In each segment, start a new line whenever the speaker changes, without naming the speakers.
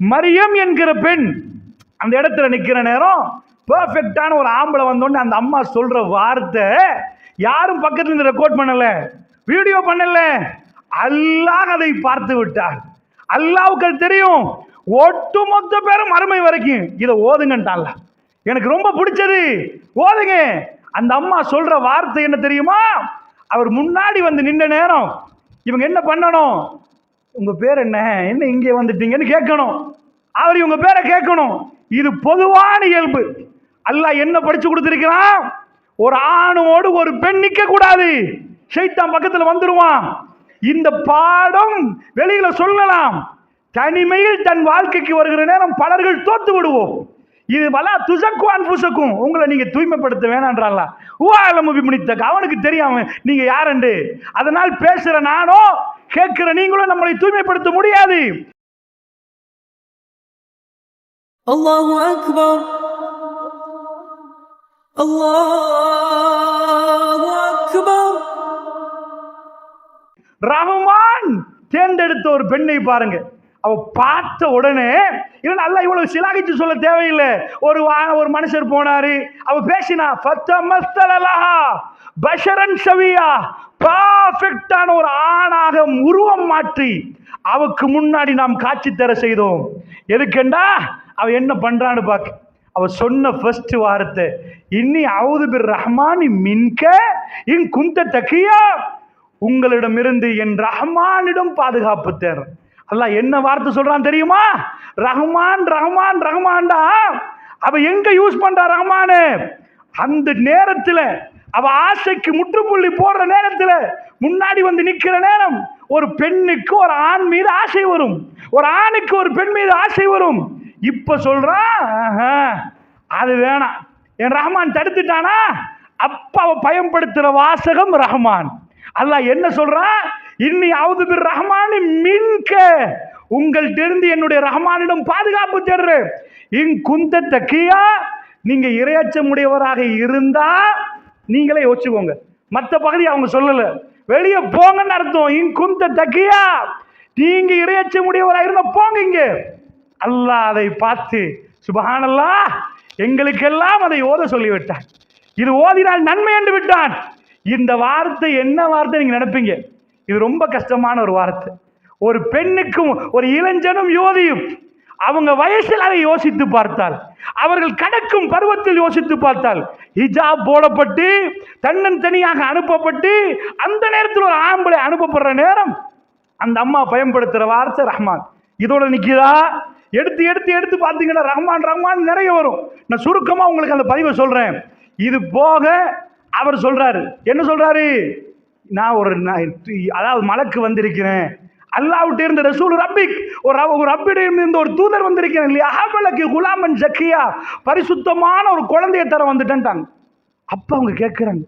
மரியம் என்கிற பெண் அந்த இடத்துல நிற்கிற நேரம் பர்ஃபெக்டான ஒரு ஆம்பளை வந்தோடனே அந்த அம்மா சொல்கிற வார்த்தை யாரும் பக்கத்தில் இருந்து ரெக்கார்ட் பண்ணலை வீடியோ பண்ணலை. அல்லாஹ் அதை பார்த்து விட்டார். அல்லாவுக்கு அது தெரியும். ஒட்டுமொத்த பேரும் மறுமை வரைக்கும். இதை ஓதுங்கன்ட்டான்ல எனக்கு ரொம்ப பிடிச்சது. ஓதுங்க. அந்த அம்மா சொல்கிற வார்த்தை என்ன தெரியுமா? அவர் முன்னாடி வந்து நின்ற நேரம் இவங்க என்ன பண்ணணும்? உங்கள் பேர் என்ன? என்ன இங்கே வந்துட்டீங்கன்னு கேட்கணும். அவர் இவங்க பேரை கேட்கணும். இது பொதுவான இயல்பு. அல்லாஹ் என்ன படித்து கொடுத்துருக்கிறான்? ஒரு ஆணோடு ஒரு பெண் நிற்கக்கூடாது. கூடாது ஷைத்தான் பக்கத்தில் வந்துடுவான் இந்த பாடம் வெளியில சொல்லலாம். தனிமையில் தன் வாழ்க்கைக்கு வருகிற நேரம் பலர்கள் தோத்து விடுவோம். இது வலா துசக்குவான் புசக்கும். உங்களை நீங்க தூய்மைப்படுத்த வேணான்றாங்களா ஊழலம் விமுனித்தக்க அவனுக்கு தெரியாம நீங்க யாருண்டு அதனால் பேசுற நானோ கேட்கிற நீங்களும் நம்மளை தூய்மைப்படுத்த முடியாது.
அல்லாஹு அக்பர் அல்லாஹு அக்பர்
ரஹ்மான் தேர்ந்தெடுத்த ஒரு பெண்ணை பாருங்க. அவ பார்த்த உடனே இல்லை நல்லா இவ்வளவு சிலாகிச்சு சொல்ல தேவையில்லை. ஒரு ஒரு மனுஷர் போனாரு. அவ பேசினா பஷரன் சவியா பர்ஃபெக்டான ஒரு ஆணாக உருவம் மாற்றி அவக்கு முன்னாடி நாம் காட்சி தர செய்தோம். எதுக்கண்டா? அவ என்ன பண்றான்னு பார்க்க அவ சொன்ன ஃபர்ஸ்ட் வார்த்தை இன்னி அவுது பிர் ரஹ்மானி மின்க இன் குந்த தக்கியா உங்களிடமிருந்து என் ரஹ்மானிடம் பாதுகாப்பு தேர். அல்லா என்ன வார்த்தை சொல்றான் தெரியுமா? ரஹ்மான் ரஹ்மான் ரஹ்மான்டா. அவ எங்க யூஸ் பண்றா ரஹ்மானு? அந்த நேரத்தில் அவ ஆசைக்கு முற்றுப்புள்ளி போடுற நேரத்தில் முன்னாடி வந்து நிற்கிற நேரம் ஒரு பெண்ணுக்கு ஒரு ஆண் மீது ஆசை வரும். ஒரு ஆணுக்கு ஒரு பெண் மீது ஆசை வரும். இப்ப சொல்றான் அது வேணாம். என் ரஹ்மான் தடுத்துட்டானா? அப்ப அவ பயன்படுத்துற வாசகம் ரஹ்மான். அல்லாஹ் என்ன சொல்றான் இன்னி அவுது பிர் ரஹ்மானி மின்க. உங்கள் இருந்து என்னுடைய ரஹ்மானிடம் பாதுகாப்பு தேடுறேன் இன் குந்த தக்கியா நீங்க இரையச்சமுடையவராக இருந்தா நீங்களே யோசிச்சுக்கோங்க. மற்ற பகுதி அவங்க சொல்லல. வெளியே போங்கன்னு அர்த்தம். இன் குந்த தக்கியா நீங்க இரையச்சமுடையவராக இருந்தா போங்க இங்க. அல்லாஹ் அதை பார்த்து சுபஹானல்லா எங்களுக்கெல்லாம் அதை ஓத சொல்லிவிட்டான். இது ஓதினால் நன்மை என்று விட்டான். இந்த வார்த்தை என்ன வார்த்தை நீங்க நினைப்பீங்க? இது ரொம்ப கஷ்டமான ஒரு வார்த்தை. ஒரு பெண்ணுக்கும் ஒரு இளைஞனும் யோதியும் அவங்க வயசில் அதை யோசித்து பார்த்தால் அவர்கள் கடக்கும் பருவத்தில் யோசித்து பார்த்தால் ஹிஜாப் போடப்பட்டு தன்னன் தனியாக அனுப்பப்பட்டு அந்த நேரத்தில் ஒரு ஆம்பளை அனுப்பப்படுற நேரம் அந்த அம்மா பயன்படுத்துகிற வார்த்தை ரஹ்மான். இதோட நிற்கிறா எடுத்து எடுத்து எடுத்து பார்த்தீங்கன்னா ரஹ்மான் ரஹ்மான் நிறைய வரும். நான் சுருக்கமாக உங்களுக்கு அந்த பதிவை சொல்கிறேன் இது போக அவர் சொல்கிறாரு என்ன சொல்கிறாரு நான் ஒரு அதாவது மலக்கு வந்திருக்கிறேன். அல்லாவிட்ட இருந்த ரசூல் ரப்பிக் ஒரு அவ- ஒரு ரப்பிடம் இருந்த ஒரு தூதர் வந்திருக்கிறேன் இல்லையா? அஹபலக்கு குலாமன் ஜக்கியா பரிசுத்தமான ஒரு குழந்தைய தர வந்துட்டேன்ட்டாங்க. அப்போ அவங்க கேட்குறாங்க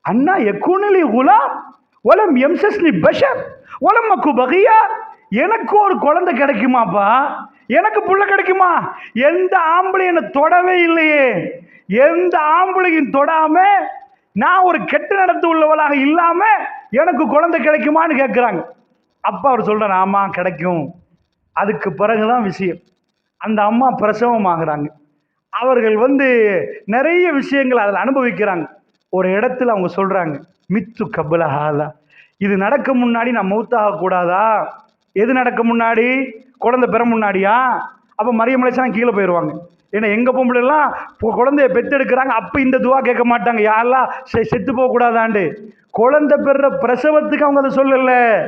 அண்ணா எக்குனிலி குலாம் ஒலம் எம்சஸ்னி பஷர் ஒலம் மக்கு பகையா எனக்கு ஒரு குழந்தை கிடைக்குமாப்பா? எனக்கு புள்ள கிடைக்குமா? எந்த ஆம்பளை என்னை தொடவே இல்லையே. எந்த ஆம்பளையும் தொடாமல் நான் ஒரு கெட்ட நடத்து உள்ளவளாக இல்லாமல் எனக்கு குழந்தை கிடைக்குமான்னு கேட்குறாங்க அப்பா அவர் சொல்கிறார் ஆமாம் கிடைக்கும். அதுக்கு பிறகு தான் விஷயம். அந்த அம்மா பிரசவம் ஆகுறாங்க. அவர்கள் வந்து நிறைய விஷயங்கள் அதில் அனுபவிக்கிறாங்க. ஒரு இடத்துல அவங்க சொல்கிறாங்க மித்து கபலஹாலா இது நடக்க முன்னாடி நான் மௌத்தாக கூடாதா? எது நடக்க முன்னாடி? குழந்தை பெற முன்னாடியா அப்போ மரியமலைச்சான் கீழே போயிடுவாங்க ஏன்னா எங்கள் பொம்பளைலாம் இப்போ குழந்தைய பெற்றெடுக்கிறாங்க. அப்போ இந்த துவா கேட்க மாட்டாங்க. யாரெல்லாம் செ- செத்து போகக்கூடாதாண்டு. குழந்தை பெற பிரசவத்துக்கு அவங்க அதை சொல்லல.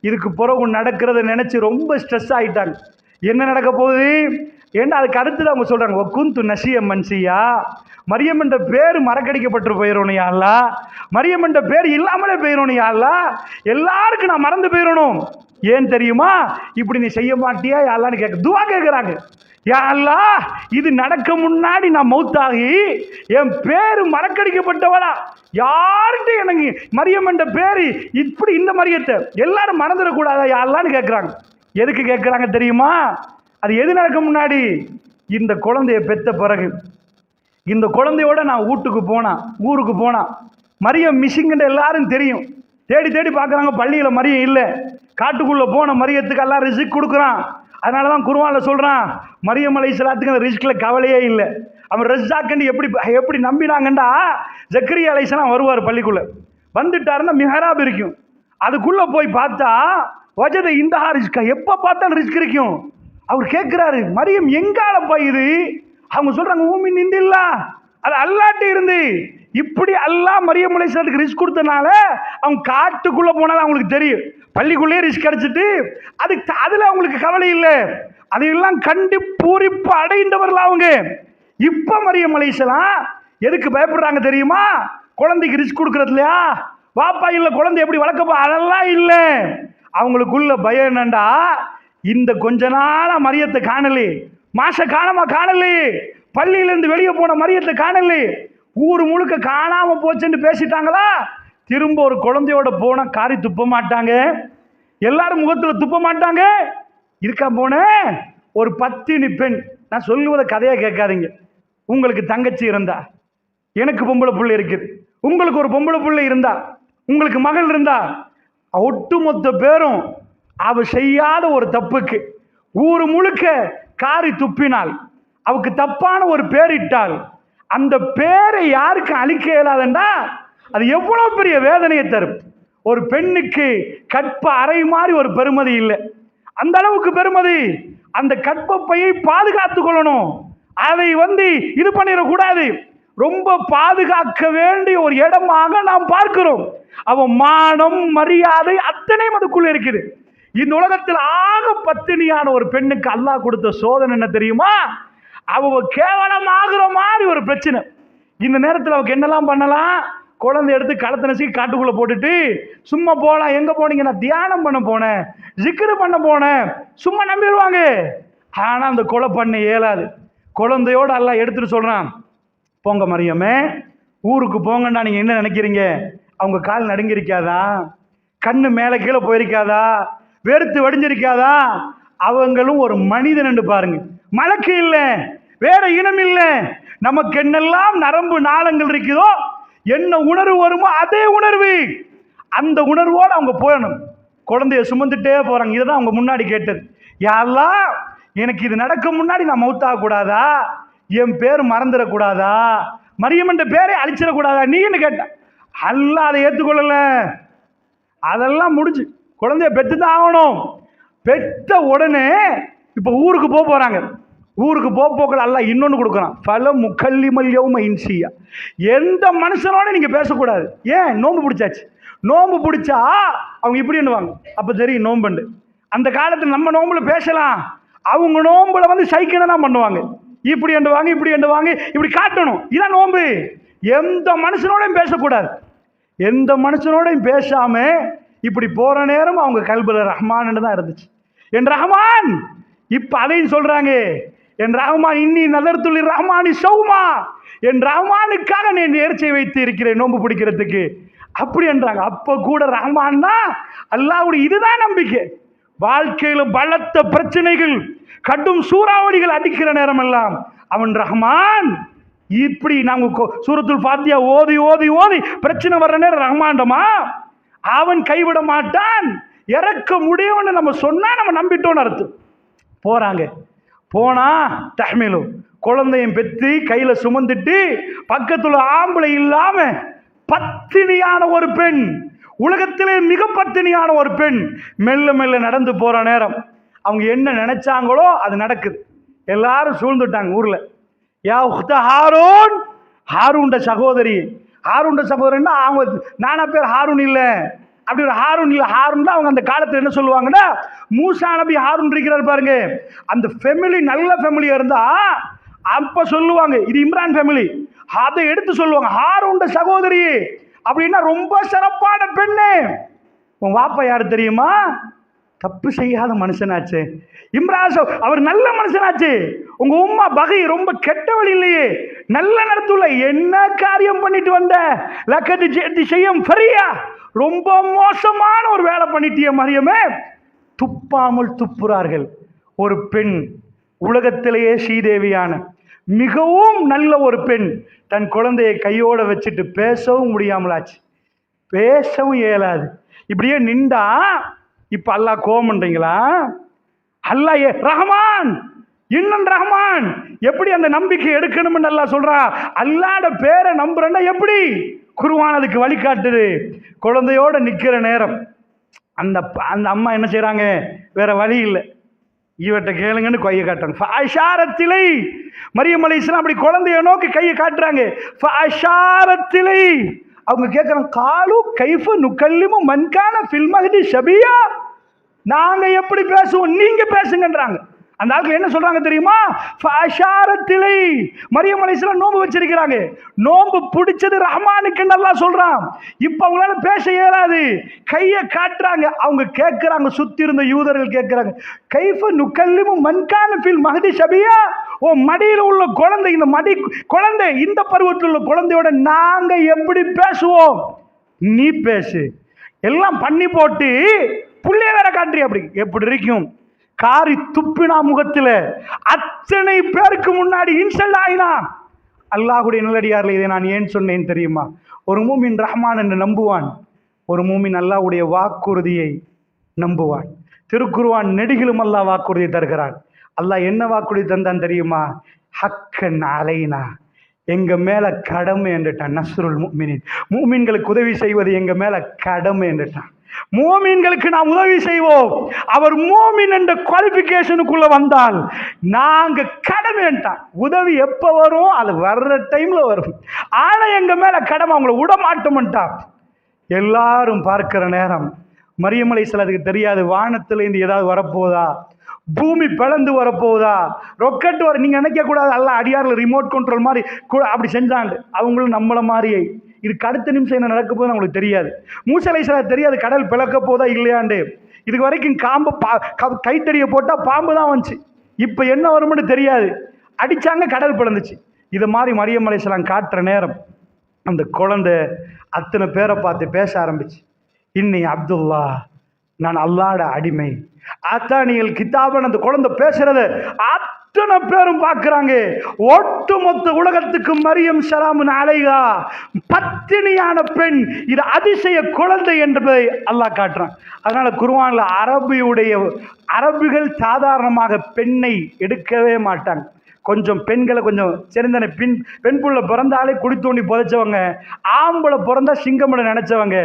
இதுக்கு பிறகு நடக்கிறத நினச்சி ரொம்ப ஸ்ட்ரெஸ் ஆகிட்டாங்க என்ன நடக்க போகுது? ஏன்னா அதுக்கு அடுத்து அவங்க சொல்கிறாங்க ஒக்குந்து நசிய மன்சியா? மரியம் என்ற பேர் மறக்கடிக்கப்பட்டு போயிடணும் யாழ்லா மரியம் என்ற பேர் இல்லாமலே போயிடணும் யாழ்லா எல்லாருக்கும் நான் மறந்து போயிடணும் ஏன் தெரியுமா? இப்படி நீ செய்ய மாட்டியா யாழ்லான்னு கேட்க துவா கேட்குறாங்க. யாரா இது நடக்க முன்னாடி நான் மௌத்தாகி என் பேர் மறக்கடிக்கப்பட்டவளா? யார்கிட்ட எனக்கு மரியம் என்ற பேர் இப்படி இந்த மரியத்தை? எல்லாரும் மறந்துடக்கூடாதா யாரெல்லாம்னு கேட்குறாங்க எதுக்கு கேட்குறாங்க தெரியுமா? அது எது நடக்க முன்னாடி? இந்த குழந்தைய பெத்த பிறகு. இந்த குழந்தையோட நான் வீட்டுக்கு போனான் ஊருக்கு போனான் மரியம் மிஸ்ஸிங்ன்ற எல்லாரும் தெரியும். தேடி தேடி பார்க்குறாங்க பள்ளியில் மரியம் இல்லை. காட்டுக்குள்ளே போன மரியத்துக்கு எல்லாம் ரிசிக் கொடுக்குறான். அதனால தான் குருவானில் சொல்கிறான் மரியம் அலை சலாத்துக்கு அந்த ரிஸ்கில் கவலையே இல்லை. அவன் ரஸ்ஸாக்கண்டு எப்படி எப்படி நம்பினாங்கண்டா? ஜக்கரியா அலைசலாம் வருவார் பள்ளிக்குள்ளே. வந்துட்டாருன்னா மிஹராப் இருக்கும். அதுக்குள்ளே போய் பார்த்தா வஜத இந்த ரிஸ்கா எப்போ பார்த்தாலும் ரிஸ்க் இருக்கும். அவர் கேட்குறாரு மரியம் எங்காலப்பா இது? அவங்க சொல்கிறாங்க ஊமி நிந்தில்ல அது அல்லாட்டி இருந்து. இப்படி எல்லாம் மரியம் அலைசலாத்துக்கு ரிஸ்க் கொடுத்தனால அவங்க காட்டுக்குள்ளே போனாலும் அவங்களுக்கு தெரியும். பள்ளிக்குள்ளேயே ரிஸ்க் அடிச்சிட்டு அதுக்கு அதில் அவங்களுக்கு கவலை இல்லை. அதையெல்லாம் கண்டு பூரிப்பு அடைந்தவர்கள் அவங்க. இப்போ மரியம் அலைசலாம் எதுக்கு பயப்படுறாங்க தெரியுமா? குழந்தைக்கு ரிஸ்க் கொடுக்குறது இல்லையா? வாப்பா இல்லை குழந்தை எப்படி வளர்க்கப்பா அதெல்லாம் இல்லை. அவங்களுக்குள்ள பயம் என்னண்டா? இந்த கொஞ்ச நாளாக மரியத்தை காணலி. மாச காணமா காணலி. பள்ளியிலேருந்து வெளியே போன மரியத்தை காணலி. ஊர் முழுக்க காணாம போச்சுன்னு பேசிட்டாங்களா? திரும்ப ஒரு குழந்தையோட போனால் காரி துப்ப மாட்டாங்க? எல்லாரும் முகத்துல துப்ப மாட்டாங்க? இருக்கா போன? ஒரு பத்தினி பெண். நான் சொல்லுவதை கதையை கேட்காதீங்க. உங்களுக்கு தங்கச்சி இருந்தா. எனக்கு பொம்பளை பிள்ளை இருக்குது. உங்களுக்கு ஒரு பொம்பளை பிள்ளை இருந்தா. உங்களுக்கு மகள் இருந்தா. ஒட்டுமொத்த பேரும் அவ செய்யாத ஒரு தப்புக்கு ஊர் முழுக்க காரி துப்பினால் அவக்கு தப்பான ஒரு பேரிட்டால் அந்த பேரை யாருக்கு அழிக்க இயலாதண்டா? அது எவ்வளோ பெரிய வேதனையை தரும். ஒரு பெண்ணுக்கு கற்ப அறை மாதிரி ஒரு பெருமதி இல்லை. அந்த அளவுக்கு பெருமதி. அந்த கற்பப்பையை பாதுகாத்து கொள்ளணும். அதை வந்து இது பண்ணிடக்கூடாது. ரொம்ப பாதுகாக்க வேண்டிய ஒரு இடமாக நாம் பார்க்கிறோம். அவன் மானம் மரியாதை அத்தனையும் அதுக்குள்ள இருக்குது. இந்த உலகத்தில் ஆக பத்தினியான ஒரு பெண்ணுக்கு அல்லாஹ் கொடுத்த சோதனை என்ன தெரியுமா? அவ கேவலமாகிற மாதிரி ஒரு பிரச்சனை. இந்த நேரத்தில் அவக்கு என்னெல்லாம் பண்ணலாம்? குழந்தை எடுத்து களத்தை நசுக்கி காட்டுக்குள்ளே போட்டுட்டு சும்மா போகலாம் எங்கே போனீங்க? நான் தியானம் பண்ண போனேன் ஜிக்கரு பண்ண போனேன் சும்மா நம்பிடுவாங்க. ஆனால் அந்த கொலை பண்ண இயலாது. குழந்தையோட எல்லாம் எடுத்துகிட்டு சொல்கிறான் போங்க மரியமே ஊருக்கு போங்கண்டா நீங்கள் என்ன நினைக்கிறீங்க? அவங்க கால் நடுங்கிருக்காதா கண்ணு மேலே கீழே போயிருக்காதா? வெறுத்து வடிஞ்சிருக்காதா? அவங்களும் ஒரு மனிதன் என்று பாருங்கள் மலக்கு இல்லை வேற இனம் இல்லை. நமக்கு என்னெல்லாம் நரம்பு நாளங்கள் இருக்குதோ என்ன உணர்வு வருமோ அதே உணர்வு. அந்த உணர்வோடு அவங்க போயணும் குழந்தைய சுமந்துட்டே போகிறாங்க இதுதான் அவங்க முன்னாடி கேட்டது. யாரெல்லாம் எனக்கு இது நடக்க முன்னாடி நான் மௌத்தாக கூடாதா? என் பேர் மறந்துடக்கூடாதா மரியமன்ற பேரை அழிச்சிடக்கூடாதா நீன்னு கேட்டேன் அல்ல அதை ஏற்றுக்கொள்ளல அதெல்லாம் முடிஞ்சு. குழந்தைய பெற்று தான் ஆகணும். பெற்ற உடனே இப்போ ஊருக்கு போக போகிறாங்க ஊருக்கு போக போக்கள் அல்ல இன்னொன்று கொடுக்குறான். பல முக்கல்லி மல்யவும் இன்சியா. எந்த மனுஷனோட நீங்கள் பேசக்கூடாது. ஏன்? நோம்பு பிடிச்சாச்சு. நோம்பு பிடிச்சா அவங்க இப்படி எண்ணுவாங்க. அப்போ தெரியும் நோன்புண்டு அந்த காலத்தில் நம்ம நோம்பில் பேசலாம். அவங்க நோம்பில் வந்து சைக்கிளை தான் பண்ணுவாங்க. இப்படி எண்டுவாங்க இப்படி எண்டுவாங்க இப்படி காட்டணும். இதான் நோம்பு. எந்த மனுஷனோடையும் பேசக்கூடாது. எந்த மனுஷனோடையும் பேசாம இப்படி போற நேரம் அவங்க கல்பில் ரஹ்மான் தான் இருந்துச்சு. என் ரஹ்மான் இப்போ அதையும் சொல்றாங்க. என் ரஹ்மான் இன்னி நதர்த்துள்ளி ரஹ்மானி சௌமா என் ரஹ்மானுக்காக நீ நேர்ச்சை வைத்து இருக்கிறேன் நோன்பு பிடிக்கிறதுக்கு. அப்படி என்றாங்க. அப்போ கூட ரஹ்மான்னா அல்லாவுடைய இதுதான் நம்பிக்கை. வாழ்க்கையில் பலத்த பிரச்சனைகள் கடும் சூறாவளிகள் அடிக்கிற நேரம் எல்லாம் அவன் ரஹ்மான். இப்படி நாங்கள் சூரத்துல் பாத்தியா ஓதி ஓதி ஓதி பிரச்சனை வர்ற நேரம் ரஹ்மாண்டமா? அவன் கைவிட மாட்டான். இறக்க முடியும்னு நம்ம சொன்னா நம்ம நம்பிட்டோம்னு அர்த்தம். போறாங்க. போனா தஹ்மிலு. குழந்தையும் பெற்று கையில் சுமந்துட்டு பக்கத்தில் ஆம்பளை இல்லாம பத்தினியான ஒரு பெண் உலகத்திலே மிக பத்தினியான ஒரு பெண் மெல்ல மெல்ல நடந்து போற நேரம். அவங்க என்ன நினைச்சாங்களோ அது நடக்குது. எல்லாரும் சூழ்ந்துட்டாங்க ஊர்ல. யா உக்த ஹாரூன் ஹாரூண்ட சகோதரி. ஹாரூண்ட சகோதரின்னா அவங்க நானா பேர் ஹாரூன் இல்லை. அப்படி ஒரு ஹாரூன் இல்லை ஹாரூன் தான் அவங்க அந்த காலத்தில் என்ன சொல்லுவாங்கன்னா மூசா நபி ஹாரூன் இருக்கிறார் பாருங்க. அந்த ஃபெமிலி நல்ல ஃபெமிலியாக இருந்தால் அப்போ சொல்லுவாங்க இது இம்ரான் ஃபேமிலி அதை எடுத்து சொல்லுவாங்க ஹாரூண்ட சகோதரி அப்படின்னா ரொம்ப சிறப்பான பெண்ணு. உன் வாப்பா யார் தெரியுமா? தப்பு செய்யாத மனுஷனாச்சு. இம்ராஸ் அவர் நல்ல மனுஷனாச்சு. உங்க உம்மா பகை ரொம்ப கெட்டவள் இல்லையே. நல்ல நடத்துல என்ன காரியம் பண்ணிட்டு வந்த? லக்கத்து செய்யும் ஃபரியா. ரொம்ப மோசமான ஒரு வேலை பண்ணிட்டிய மரியமே. துப்பாமல் துப்புறார்கள். ஒரு பெண் உலகத்திலேயே ஸ்ரீதேவியான மிகவும் நல்ல ஒரு பெண் தன் குழந்தையை கையோடு வச்சுட்டு பேசவும் முடியாமலாச்சு. பேசவும் இயலாது. இப்படியே நின்றா இப்போ அல்லாஹ் கோமன்றீங்களா அல்லா அல்லாஹ் ஏ- ரஹமான்! இன்னும் ரஹமான்! எப்படி அந்த நம்பிக்கை எடுக்கணும்னு நல்லா சொல்றா? அல்லாட பேரை நம்புறேன்னா எப்படி? குருவான் அதுக்கு வழிகாட்டுது. குழந்தையோட நிற்கிற நேரம். அந்த அந்த அம்மா என்ன செய்கிறாங்க வேறு வழி இல்லை. இவட்ட கேளுங்கன்னு கையை காட்டுறாங்க. அஷாரத்திலை. மரியம் அலைஹிஸ்ஸலாம் அப்படி குழந்தைய நோக்கி கையை காட்டுறாங்க. ஃபஅஷாரத்திலை அவங்க கேட்குறாங்க காலு கைஃப நுக்கல்லிமு மன்கான ஃபில்மகதி ஷபியா. நாங்கள் எப்படி பேசுவோம்? நீங்கள் பேசுங்கன்றாங்க. அந்த ஆட்கள் என்ன சொல்றாங்க தெரியுமா? ஃபஅஷாரத்திலை மரியம் அலைஹிஸ்ஸலாம் நோம்பு வச்சிருக்கிறாங்க. நோம்பு பிடிச்சது ரஹ்மானுக்கு நல்லா சொல்றான். இப்போ அவங்களால பேச இயலாது. கையை காட்டுறாங்க. அவங்க கேட்குறாங்க. சுத்தி இருந்த யூதர்கள் கேட்குறாங்க. கைஃப நுக்கல்லிமும் மண்கான ஃபில் மஹதி சபியா ஓ மடியில் உள்ள குழந்தை இந்த மடி குழந்தை இந்த பருவத்தில் உள்ள குழந்தையோட நாங்க எப்படி பேசுவோம்? நீ பேசு. எல்லாம் பண்ணி போட்டு புள்ளைய வேற காட்டுறி அப்படி? எப்படி இருக்கும் காரி துப்பினா முகத்தில் அத்தனை பேருக்கு முன்னாடி இன்சல்ட் ஆயினா அல்லாஹுடைய நல்லடியார்ல இதை நான் ஏன் சொன்னேன் தெரியுமா? ஒரு மூமின் ரஹ்மான் என்று நம்புவான். ஒரு மூமின் அல்லாஹ்வுடைய வாக்குறுதியை நம்புவான். திருக்குருவான் நெடுகிலும் அல்லாஹ் வாக்குறுதி தருகிறான். அல்லாஹ் என்ன வாக்குறுதி தந்தான் தெரியுமா? ஹக்கன் அலைனா. எங்க மேல கடமை என்றுட்டான் நஸ்ருல் மூமினின் மூமின்களுக்கு உதவி செய்வது எங்க மேல கடமை என்றுட்டான். மோமீன்களுக்கு நாம் உதவி செய்வோம். அவர் மோமின் என்ற குவாலிஃபிகேஷனுக்குள்ள வந்தால் நாங்க கடமைன்ட்டான் உதவி எப்ப வரும்? அது வர்ற டைம்ல வரும். ஆனா எங்க மேல கடமை அவங்கள விட மாட்டோம்ட்டான் எல்லாரும் பார்க்கிற நேரம் மரியமலை சிலதுக்கு தெரியாது வானத்திலேருந்து ஏதாவது வரப்போதா? பூமி பிளந்து வரப்போகுதா ரொக்கெட் வர நீங்க நினைக்க கூடாது அல்ல அடியாரில் ரிமோட் கண்ட்ரோல் மாதிரி அப்படி செஞ்சாங்க. அவங்களும் நம்மள மாதிரியே. இதுக்கு அடுத்த நிமிஷம் என்ன நடக்க போகுதுன்னு அவங்களுக்கு தெரியாது. மூசலை சில தெரியாது கடல் பிளக்க போதா இல்லையாண்டு இதுக்கு வரைக்கும் காம்பு பா கைத்தறியை கைத்தடியை போட்டால் பாம்பு தான் வந்துச்சு. இப்போ என்ன வரும்னு தெரியாது. அடிச்சாங்க கடல் பிளந்துச்சு. இது மாதிரி மரியம் அலைஹிஸ்ஸலாம் காட்டுற நேரம் அந்த குழந்தை அத்தனை பேரை பார்த்து பேச ஆரம்பிச்சு. இன்னி அப்துல்லா நான் அல்லாட அடிமை. அத்தானியல் கிதாபன் அந்த குழந்தை பேசுறத அத்தனை பேரும் பார்க்குறாங்க. ஒட்டுமொத்த உலகத்துக்கு மரியம் சலாமுன் அலைகா பத்தினியான பெண் இது அதிசய குழந்தை என்பதை அல்லாஹ் காட்டுறான். அதனால் குருவானில் அரபியுடைய அரபிகள் சாதாரணமாக பெண்ணை எடுக்கவே மாட்டாங்க. கொஞ்சம் பெண்களை கொஞ்சம் சிறந்தன. பின் பெண் புள்ள பிறந்தாலே குடி தோண்டி புதைச்சவங்க. ஆம்பளை பிறந்தா சிங்கமலை நினச்சவங்க.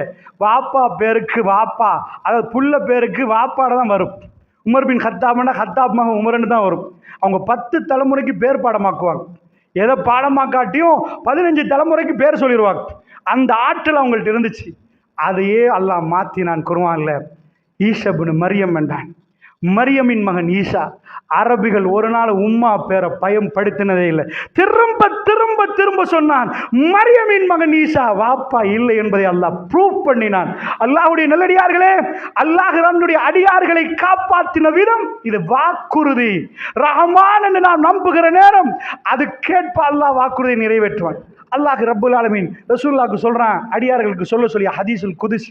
வாப்பா பேருக்கு வாப்பா. அதாவது புள்ள பேருக்கு வாப்பாட தான் வரும். உமர் பின் ஹத்தாப்னா ஹத்தாப் மகன் உமர்னு தான் வரும். அவங்க பத்து தலைமுறைக்கு பேர் பாடமாக்குவாங்க. எதை பாடமாக்காட்டியும் பதினஞ்சு தலைமுறைக்கு பேர் சொல்லிடுவாங்க அந்த ஆற்றல் அவங்கள்ட்ட இருந்துச்சு. அதையே அல்லாஹ் மாற்றினான் குருவான்ல ஈஷபுன்னு மரியம் என்றான். மரியமின் மகன் ஈஷா. அரபிகள் ஒரு நாள் உம்மா பேரை பயன்படுத்தினதே இல்லை. திரும்ப திரும்ப திரும்ப சொன்னான் மரியமின் மகன் ஈசா வாப்பா இல்லை என்பதை அல்லாஹ் ப்ரூவ் பண்ணினான். அல்லாஹ்வுடைய நல்லடியார்களே அல்லாஹ் நம்முடைய அடியார்களை காப்பாற்றின விதம் இது வாக்குறுதி. ரஹமான் என்று நாம் நம்புகிற நேரம் அது கேட்ப அல்லாஹ் வாக்குறுதியை நிறைவேற்றுவான். அல்லாஹ் ரபுல் ஆலமீன் ரசூலுல்லாஹ்க்கு சொல்றான் அடியார்களுக்கு சொல்ல சொல்லி ஹதீஸுல் குதிஸ்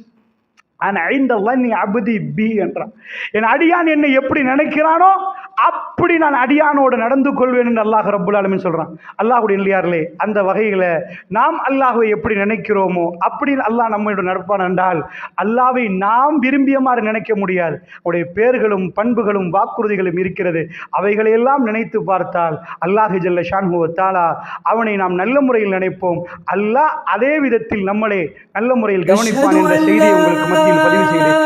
ஆனால் ஐந்த நீ அபதி பி என்றான். என் அடியான் என்னை எப்படி நினைக்கிறானோ அப்படி நான் அடியானோடு நடந்து கொள்வேன் என்று அல்லாஹ் ரப்புல் ஆலமின் சொல்கிறான் அல்லாஹுடைய இல்லையார்களே அந்த வகையில் நாம் அல்லாஹுவை எப்படி நினைக்கிறோமோ அப்படி அல்லாஹ் நம்மளோட நடப்பான் என்றால் அல்லாவை நாம் விரும்பிய மாதிரி நினைக்க முடியாது. அவருடைய பேர்களும் பண்புகளும் வாக்குறுதிகளும் இருக்கிறது. அவைகளையெல்லாம் நினைத்து பார்த்தால் அல்லாஹ் ஜல்ல ஷான்ஹு தாலா அவனை நாம் நல்ல முறையில் நினைப்போம். அல்லாஹ் அதே விதத்தில் நம்மளே நல்ல முறையில் கவனிப்பான் என்ற செய்தியை உங்களுக்கு பதிவு
செய்கிறேன்.